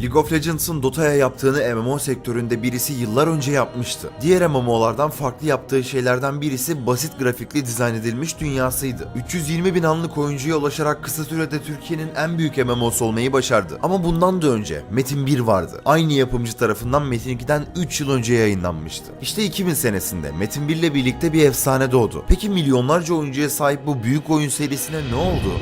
League of Legends'ın Dota'ya yaptığını MMO sektöründe birisi yıllar önce yapmıştı. Diğer MMO'lardan farklı yaptığı şeylerden birisi basit grafikli dizayn edilmiş dünyasıydı. 320 bin anlık oyuncuya ulaşarak kısa sürede Türkiye'nin en büyük MMO'su olmayı başardı. Ama bundan da önce Metin 1 vardı. Aynı yapımcı tarafından Metin 2'den 3 yıl önce yayınlanmıştı. İşte 2000 senesinde Metin 1 ile birlikte bir efsane doğdu. Peki milyonlarca oyuncuya sahip bu büyük oyun serisine ne oldu?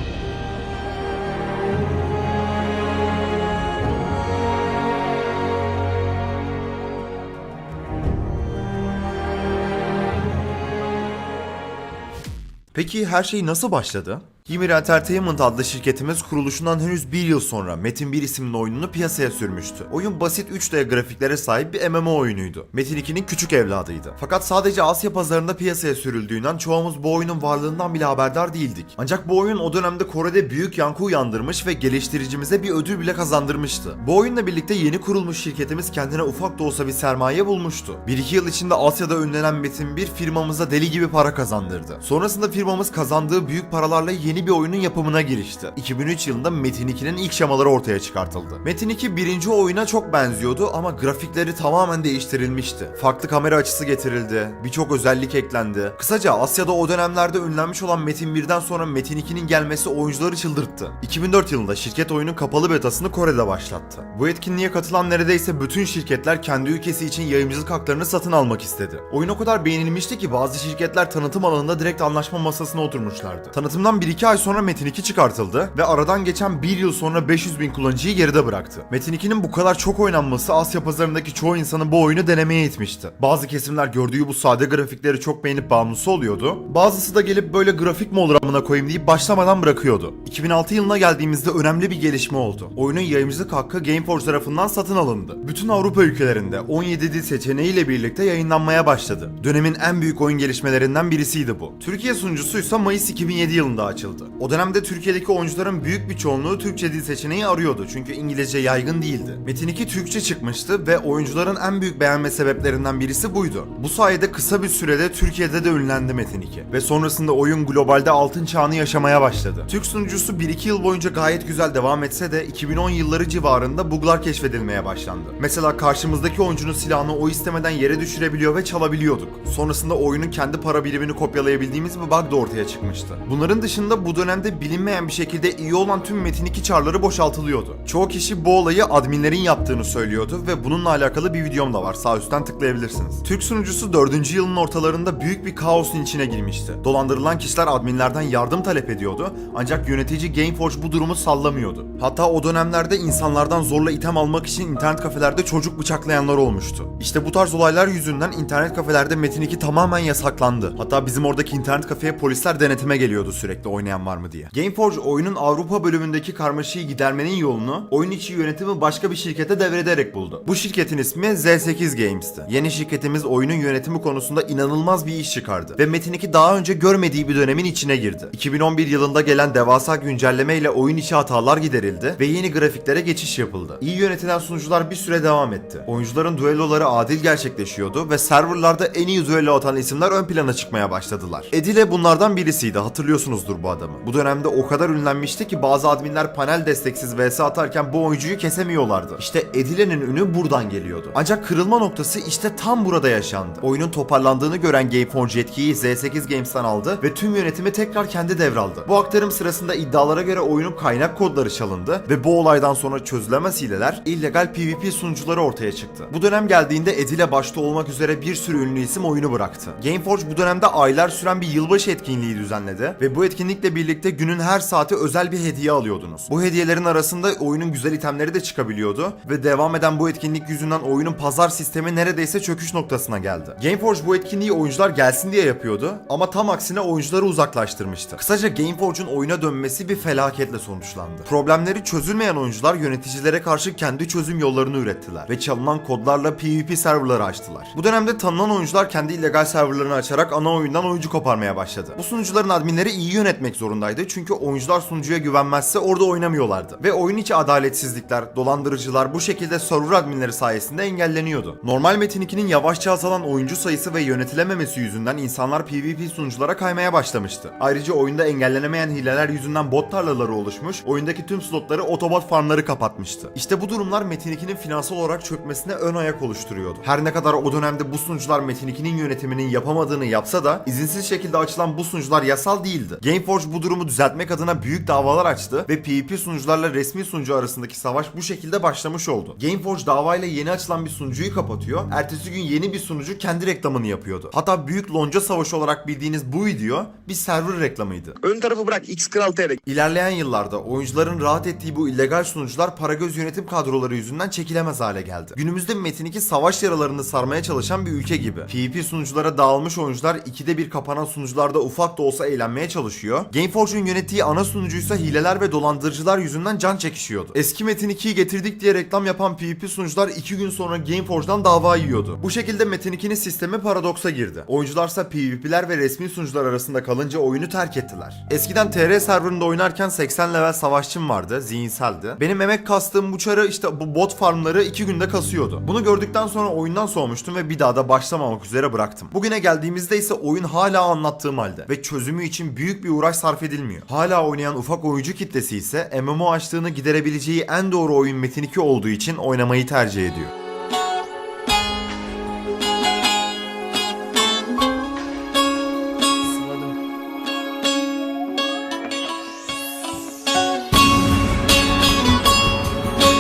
Peki her şey nasıl başladı? Ymir Entertainment adlı şirketimiz kuruluşundan henüz bir yıl sonra Metin 1 isimli oyununu piyasaya sürmüştü. Oyun basit 3D grafiklere sahip bir MMO oyunuydu. Metin 2'nin küçük evladıydı. Fakat sadece Asya pazarında piyasaya sürüldüğünden çoğumuz bu oyunun varlığından bile haberdar değildik. Ancak bu oyun o dönemde Kore'de büyük yankı uyandırmış ve geliştiricimize bir ödül bile kazandırmıştı. Bu oyunla birlikte yeni kurulmuş şirketimiz kendine ufak da olsa bir sermaye bulmuştu. 1-2 yıl içinde Asya'da ünlenen Metin 1 firmamıza deli gibi para kazandırdı. Sonrasında firmamız kazandığı büyük paralarla yeni bir oyunun yapımına girişti. 2003 yılında Metin 2'nin ilk şemaları ortaya çıkartıldı. Metin 2 birinci oyuna çok benziyordu ama grafikleri tamamen değiştirilmişti. Farklı kamera açısı getirildi, birçok özellik eklendi. Kısaca Asya'da o dönemlerde ünlenmiş olan Metin 1'den sonra Metin 2'nin gelmesi oyuncuları çıldırttı. 2004 yılında şirket oyunun kapalı betasını Kore'de başlattı. Bu etkinliğe katılan neredeyse bütün şirketler kendi ülkesi için yayıncılık haklarını satın almak istedi. Oyun o kadar beğenilmişti ki bazı şirketler tanıtım alanında direkt anlaşma masasına oturmuşlardı. Tanıtımdan 1-2 ay sonra Metin 2 çıkartıldı ve aradan geçen bir yıl sonra 500 bin kullanıcıyı geride bıraktı. Metin 2'nin bu kadar çok oynanması Asya pazarındaki çoğu insanı bu oyunu denemeye itmişti. Bazı kesimler gördüğü bu sade grafikleri çok beğenip bağımlısı oluyordu. Bazısı da gelip böyle grafik mi olur amına koyayım deyip başlamadan bırakıyordu. 2006 yılına geldiğimizde önemli bir gelişme oldu. Oyunun yayıncılık hakkı Gameforge tarafından satın alındı. Bütün Avrupa ülkelerinde 17 dil seçeneğiyle birlikte yayınlanmaya başladı. Dönemin en büyük oyun gelişmelerinden birisiydi bu. Türkiye sunucusuysa Mayıs 2007 yılında açıldı. O dönemde Türkiye'deki oyuncuların büyük bir çoğunluğu Türkçe dil seçeneği arıyordu çünkü İngilizce yaygın değildi. Metin 2 Türkçe çıkmıştı ve oyuncuların en büyük beğenme sebeplerinden birisi buydu. Bu sayede kısa bir sürede Türkiye'de de ünlendi Metin 2 ve sonrasında oyun globalde altın çağını yaşamaya başladı. Türk sunucusu 1-2 yıl boyunca gayet güzel devam etse de 2010 yılları civarında buglar keşfedilmeye başlandı. Mesela karşımızdaki oyuncunun silahını o istemeden yere düşürebiliyor ve çalabiliyorduk. Sonrasında oyunun kendi para birimini kopyalayabildiğimiz bir bug da ortaya çıkmıştı. Bunların dışında bu dönemde bilinmeyen bir şekilde iyi olan tüm Metin 2 çarları boşaltılıyordu. Çoğu kişi bu olayı adminlerin yaptığını söylüyordu ve bununla alakalı bir videom da var. Sağ üstten tıklayabilirsiniz. Türk sunucusu 4. yılın ortalarında büyük bir kaosun içine girmişti. Dolandırılan kişiler adminlerden yardım talep ediyordu ancak yönetici Gameforge bu durumu sallamıyordu. Hatta o dönemlerde insanlardan zorla item almak için internet kafelerde çocuk bıçaklayanlar olmuştu. İşte bu tarz olaylar yüzünden internet kafelerde Metin 2 tamamen yasaklandı. Hatta bizim oradaki internet kafeye polisler denetime geliyordu sürekli oynayan var mı diye. Gameforge oyunun Avrupa bölümündeki karmaşayı gidermenin yolunu oyun içi yönetimi başka bir şirkete devrederek buldu. Bu şirketin ismi Z8 Games'ti. Yeni şirketimiz oyunun yönetimi konusunda inanılmaz bir iş çıkardı ve Metin 2 daha önce görmediği bir dönemin içine girdi. 2011 yılında gelen devasa güncelleme ile oyun içi hatalar giderildi ve yeni grafiklere geçiş yapıldı. İyi yönetilen sunucular bir süre devam etti. Oyuncuların düelloları adil gerçekleşiyordu ve serverlarda en iyi düello atan isimler ön plana çıkmaya başladılar. Edile bunlardan birisiydi hatırlıyorsunuzdur bu. Bu dönemde o kadar ünlenmişti ki bazı adminler panel desteksiz vs atarken bu oyuncuyu kesemiyorlardı. İşte Edile'nin ünü buradan geliyordu. Ancak kırılma noktası işte tam burada yaşandı. Oyunun toparlandığını gören Gameforge yetkiyi Z8 Games'ten aldı ve tüm yönetimi tekrar kendi devraldı. Bu aktarım sırasında iddialara göre oyunun kaynak kodları çalındı ve bu olaydan sonra çözülemez hileler illegal PvP sunucuları ortaya çıktı. Bu dönem geldiğinde Edile başta olmak üzere bir sürü ünlü isim oyunu bıraktı. Gameforge bu dönemde aylar süren bir yılbaşı etkinliği düzenledi ve bu etkinlikle birlikte günün her saati özel bir hediye alıyordunuz. Bu hediyelerin arasında oyunun güzel itemleri de çıkabiliyordu ve devam eden bu etkinlik yüzünden oyunun pazar sistemi neredeyse çöküş noktasına geldi. Gameforge bu etkinliği oyuncular gelsin diye yapıyordu ama tam aksine oyuncuları uzaklaştırmıştı. Kısaca Gameforge'un oyuna dönmesi bir felaketle sonuçlandı. Problemleri çözülmeyen oyuncular yöneticilere karşı kendi çözüm yollarını ürettiler ve çalınan kodlarla PvP serverları açtılar. Bu dönemde tanınan oyuncular kendi illegal serverlarını açarak ana oyundan oyuncu koparmaya başladı. Bu sunucuların adminleri iyi yönetmek etmek zorundaydı. Çünkü oyuncular sunucuya güvenmezse orada oynamıyorlardı. Ve oyun içi adaletsizlikler, dolandırıcılar bu şekilde server adminleri sayesinde engelleniyordu. Normal Metin 2'nin yavaşça azalan oyuncu sayısı ve yönetilememesi yüzünden insanlar PvP sunuculara kaymaya başlamıştı. Ayrıca oyunda engellenemeyen hileler yüzünden bot tarlaları oluşmuş, oyundaki tüm slotları otobot farmları kapatmıştı. İşte bu durumlar Metin 2'nin finansal olarak çökmesine ön ayak oluşturuyordu. Her ne kadar o dönemde bu sunucular Metin 2'nin yönetiminin yapamadığını yapsa da izinsiz şekilde açılan bu sunucular yasal değildi. Gameforge bu durumu düzeltmek adına büyük davalar açtı ve PvP sunucularla resmi sunucu arasındaki savaş bu şekilde başlamış oldu. Gameforge davayla yeni açılan bir sunucuyu kapatıyor. Ertesi gün yeni bir sunucu kendi reklamını yapıyordu. Hatta büyük lonca savaşı olarak bildiğiniz bu video bir server reklamıydı. Ön tarafı bırak X Kral TR. İlerleyen yıllarda oyuncuların rahat ettiği bu illegal sunucular Paragöz yönetim kadroları yüzünden çekilemez hale geldi. Günümüzde Metin 2 savaş yaralarını sarmaya çalışan bir ülke gibi. PvP sunuculara dağılmış oyuncular ikide bir kapanan sunucularda ufak da olsa eğlenmeye çalışıyor. Gameforge'un yönettiği ana sunucuysa hileler ve dolandırıcılar yüzünden can çekişiyordu. Eski Metin 2'yi getirdik diye reklam yapan PvP sunucular 2 gün sonra Gameforge'dan dava yiyordu. Bu şekilde Metin 2'nin sistemi paradoksa girdi. Oyuncularsa PvP'ler ve resmi sunucular arasında kalınca oyunu terk ettiler. Eskiden TR serverında oynarken 80 level savaşçım vardı, zihinseldi. Benim emek kastığım bu çarı işte bu bot farmları 2 günde kasıyordu. Bunu gördükten sonra oyundan soğumuştum ve bir daha da başlamamak üzere bıraktım. Bugüne geldiğimizde ise oyun hala anlattığım halde ve çözümü için büyük bir uğraş sarf edilmiyor. Hala oynayan ufak oyuncu kitlesi ise MMO açlığını giderebileceği en doğru oyun Metin 2 olduğu için oynamayı tercih ediyor.